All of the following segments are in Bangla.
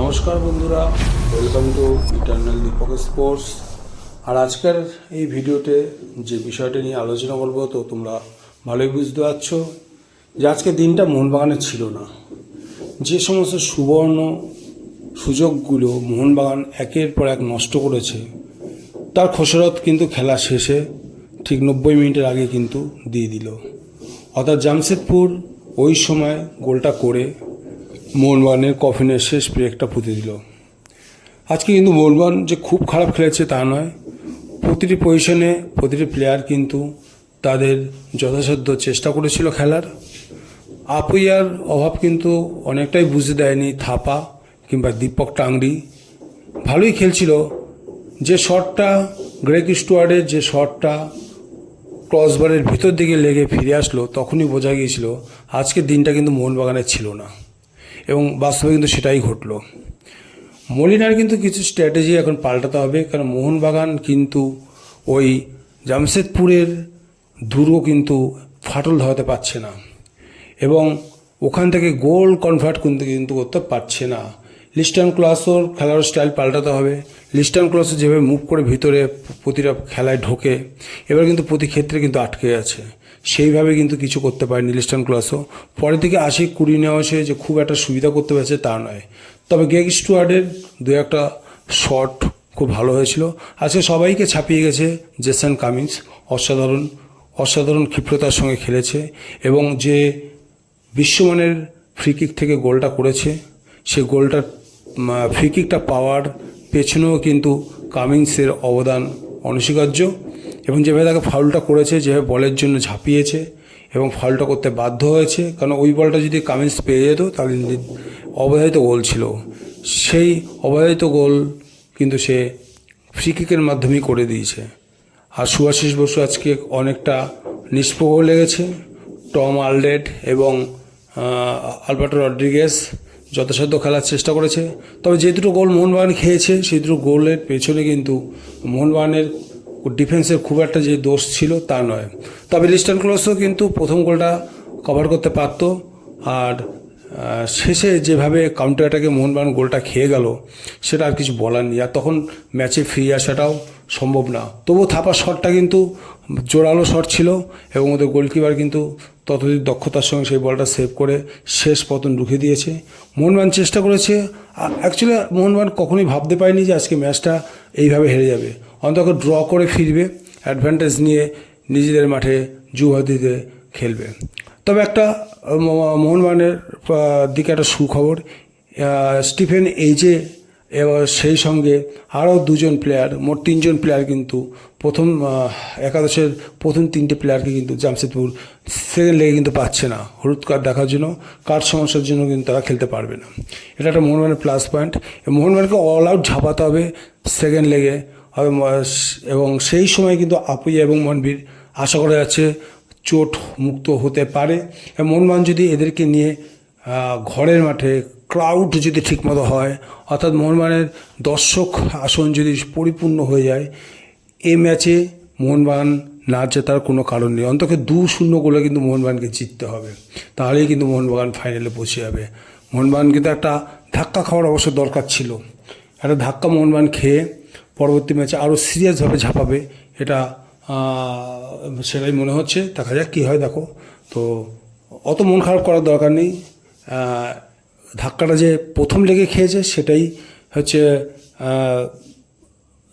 নমস্কার বন্ধুরা। Welcome to eternal Deepak sports আর আজকের এই ভিডিওতে যে বিষয়টা নিয়ে আলোচনা বলব, তো তোমরা ভালোই বুঝতে পারছ যে আজকে দিনটা মোহনবাগানে ছিল না। যে সমস্ত সুবর্ণ সুযোগগুলো মোহনবাগান একের পর এক নষ্ট করেছে, তার খসরত কিন্তু খেলা শেষে ঠিক নব্বই মিনিটের আগে কিন্তু দিয়ে দিল। অর্থাৎ জামশেদপুর ওই সময় গোলটা করে মোহনবাগানের কফিনের শেষ ব্রেকটা পুঁতে দিল। আজকে কিন্তু মোহনবাগান যে খুব খারাপ খেলেছে তা নয়। প্রতিটি পজিশনে প্রতিটি প্লেয়ার কিন্তু তাদের যথাসাধ্য চেষ্টা করেছিল খেলার। আপুইয়ার অভাব কিন্তু অনেকটাই বুঝতে দেয়নি থাপা কিংবা দীপক টাংরি। ভালোই খেলছিল। যে শটটা গ্রেক স্টুয়ার্ডের যে শটটা ক্রসবারের ভিতর দিকে লেগে ফিরে আসলো, তখনই বোঝা গিয়েছিল আজকের দিনটা কিন্তু মোহনবাগানের ছিল না। এবং বাস্তবে কিন্তু সেটাই ঘটলো। মলিনার কিন্তু কিছু স্ট্র্যাটেজি এখন পাল্টাতে হবে, কারণ মোহনবাগান কিন্তু ওই জামশেদপুরের দুর্গ কিন্তু ফাটল ধরাতে পারছে না এবং ওখান থেকে গোল কনভার্ট কিন্তু কিন্তু করতে পারছে না। লিস্টার্ন ক্লাসোর খেলার স্টাইল পাল্টাতে হবে। লিস্টার্ন ক্লাসও যেভাবে মুভ করে ভিতরে প্রতিটা খেলায় ঢোকে, এবার কিন্তু প্রতি ক্ষেত্রে কিন্তু আটকে আছে। সেইভাবে কিন্তু কিছু করতে পারেনি লিস্টার্ন ক্লাসও পরে থেকে আশি কুড়ি নেওয়া হয়েছে যে খুব একটা সুবিধা করতে পেরেছে তা নয়। তবে গেগ স্টুয়ার্ডের দু একটা শট খুব ভালো হয়েছিল। আজকে সবাইকে ছাপিয়ে গেছে জেসন কামিন্স অসাধারণ অসাধারণ ক্ষিপ্রতার সঙ্গে খেলেছে এবং যে বিশ্বমানের ফ্রি কিক থেকে গোলটা করেছে, সে গোলটার ফ্রি কিকটা পাওয়ার পেছনেও কিন্তু কামিংসের অবদান অনস্বীকার্য। এবং যেভাবে তাকে ফাউলটা করেছে, যেভাবে বলের জন্য ঝাঁপিয়েছে এবং ফাউলটা করতে বাধ্য হয়েছে, কারণ ওই বলটা যদি কামিন্স পেয়ে যেত, তাহলে অবধারিত গোল ছিল। সেই অবধারিত গোল কিন্তু সে ফ্রি কিকের মাধ্যমেই করে দিয়েছে। আর সুভাশিস বসু আজকে অনেকটা নিষ্প্রভ লেগেছে। টম আলডেড এবং আলবার্টো রড্রিগেস যথাসাধ্য খেলার চেষ্টা করেছে। তবে যে দুটো গোল মোহনবাগান খেয়েছে, সেই দুটো গোলের পেছনে কিন্তু মোহনবাগানের ডিফেন্সের খুব একটা যে দোষ ছিল তা নয়। তবে লিস্টার্ন ক্লসও কিন্তু প্রথম গোলটা কভার করতে পারত আর শেষে যেভাবে কাউন্টার অ্যাটাকে মোহনবাগান গোলটা খেয়ে গেল, সেটা আর কিছু বলার নেই। আর তখন ম্যাচে ফিরে আসাটাও সম্ভব না। তবুও থাপা শটটা কিন্তু জোরালো শট ছিল এবং ওদের গোলকিপার কিন্তু ততদিন দক্ষতার সঙ্গে সেই বলটা সেভ করে শেষ পতন রুখে দিয়েছে। মোহনবাগান চেষ্টা করেছে অ্যাকচুয়ালি মোহনবাগান কখনোই ভাবতে পারেনি যে আজকে ম্যাচটা এইভাবে হেরে যাবে। অন্তত ড্র করে ফিরবে অ্যাডভান্টেজ নিয়ে নিজেদের মাঠে জুহাদিতে খেলবে। তবে একটা আহ, ম- মোহনবাগানের দিকে একটা সুখবর স্টিফেন এইজে এবার সেই সঙ্গে আরও দুজন প্লেয়ার মোট তিনজন প্লেয়ার কিন্তু প্রথম একাদশের প্রথম তিনটে প্লেয়ারকে কিন্তু জামশেদপুর সেকেন্ড লেগে কিন্তু পাচ্ছে না। হলুদ কার্ড দেখার জন্য কার্ড সমস্যার জন্য কিন্তু তারা খেলতে পারবে না। এটা একটা মোহনবাগানের প্লাস পয়েন্ট মোহনবাগানকে অল আউট ঝাপাতে হবে সেকেন্ড লেগে এবং সেই সময় কিন্তু আপুইয়া এবং মনবীর আশা করা যাচ্ছে চোট মুক্ত হতে পারে। মোহনবাগান যদি এদেরকে নিয়ে ঘরের মাঠে ক্রাউড যদি ঠিকমতো হয়, অর্থাৎ মোহনবাগানের দর্শক আসন যদি পরিপূর্ণ হয়ে যায়, এ ম্যাচে মোহনবাগান না জেতার কোনো কারণ নেই। অন্তত দু শূন্য গোলে কিন্তু মোহনবাগানকে জিততে হবে। তাহলেই কিন্তু মোহনবাগান ফাইনালে পৌঁছে যাবে। মোহনবাগান কিন্তু একটা ধাক্কা খাওয়ার অবশ্য দরকার ছিল। একটা ধাক্কা মোহনবাগান খেয়ে পরবর্তী ম্যাচে আরও সিরিয়াসভাবে ঝাঁপাবে, এটা সেটাই মনে হচ্ছে। দেখা যাক কী হয়, দেখো। তো অত মন খারাপ করার দরকার নেই। ধাক্কাটা যে প্রথম লেগে খেয়েছে সেটাই হচ্ছে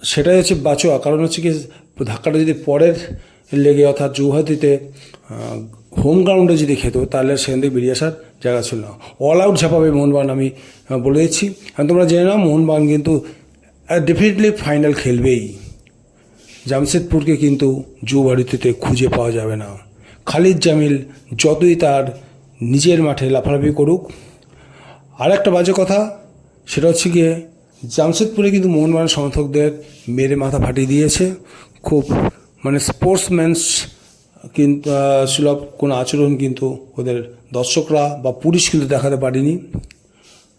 সেটাই হচ্ছে বাঁচোয়া। কারণ হচ্ছে কি, ধাক্কাটা যদি পরের লেগে অর্থাৎ জৌহাতিতে হোম গ্রাউন্ডে যদি খেত, তাহলে সেখান থেকে বেরিয়ে আসার জায়গা ছিল না। অল আউট ঝাপাবে মোহনবাগান, আমি বলে দিচ্ছি। আর তোমরা জেনে নাও, মোহনবাগান কিন্তু ডেফিনেটলি ফাইনাল খেলবেই। জামশেদপুরকে কিন্তু যুবাড়িতে খুঁজে পাওয়া যাবে না। খালিদ জামিল যতই তার নিজের মাঠে লাফালাফি করুক আর একটা বাজে কথা, সেটা হচ্ছে গিয়ে জামশেদপুরে কিন্তু মোহনবাগান সমর্থকদের মেরে মাথা ফাটিয়ে দিয়েছে। খুব মানে স্পোর্টসম্যানস কিন্তু সুলভ কোনো আচরণ কিন্তু ওদের দর্শকরা বা পুলিশ কিন্তু দেখাতে পারেনি।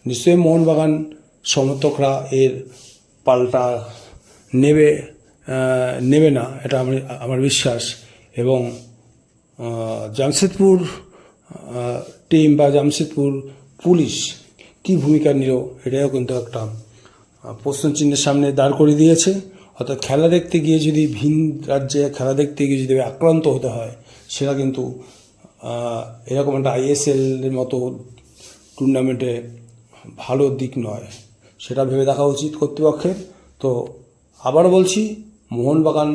নিশ্চয়ই মোহনবাগান সমর্থকরা এর পাল্টা নেবে নেবে না, এটা আমি, আমার বিশ্বাস। এবং জামশেদপুর টিম বা জামশেদপুর পুলিশ কী ভূমিকা নিল, এটাও কিন্তু একটা প্রশ্ন চিহ্নের সামনে দাঁড় করে দিয়েছে। অর্থাৎ খেলা দেখতে গিয়ে যদি ভিন রাজ্যে খেলা দেখতে গিয়ে যদি আক্রান্ত হতে হয়, সেটা কিন্তু এরকম একটা আইএসএলের মতো টুর্নামেন্টে ভালো দিক নয়। সেটা ভেবে দেখা উচিত কর্তৃপক্ষের। তো আবার বলছি, মোহনবাগান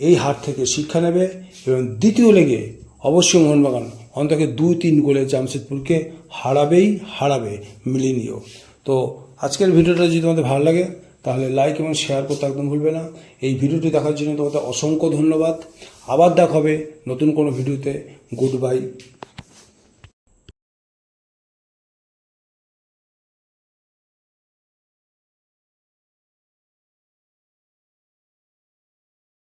এই হার থেকে শিক্ষা নেবে এবং দ্বিতীয় লেগে অবশ্যই মোহনবাগান অন্তকে দুই তিন গোলে জামশেদপুরকে হারাবেই হারাবে মিলিনিও। তো আজকের ভিডিওটা যদি তোমাদের ভালো লাগে, তাহলে লাইক এবং শেয়ার করতে একদম ভুলবে না। এই ভিডিওটি দেখার জন্য তোমাদের অসংখ্য ধন্যবাদ। আবার দেখা হবে নতুন কোনো ভিডিওতে। Good bye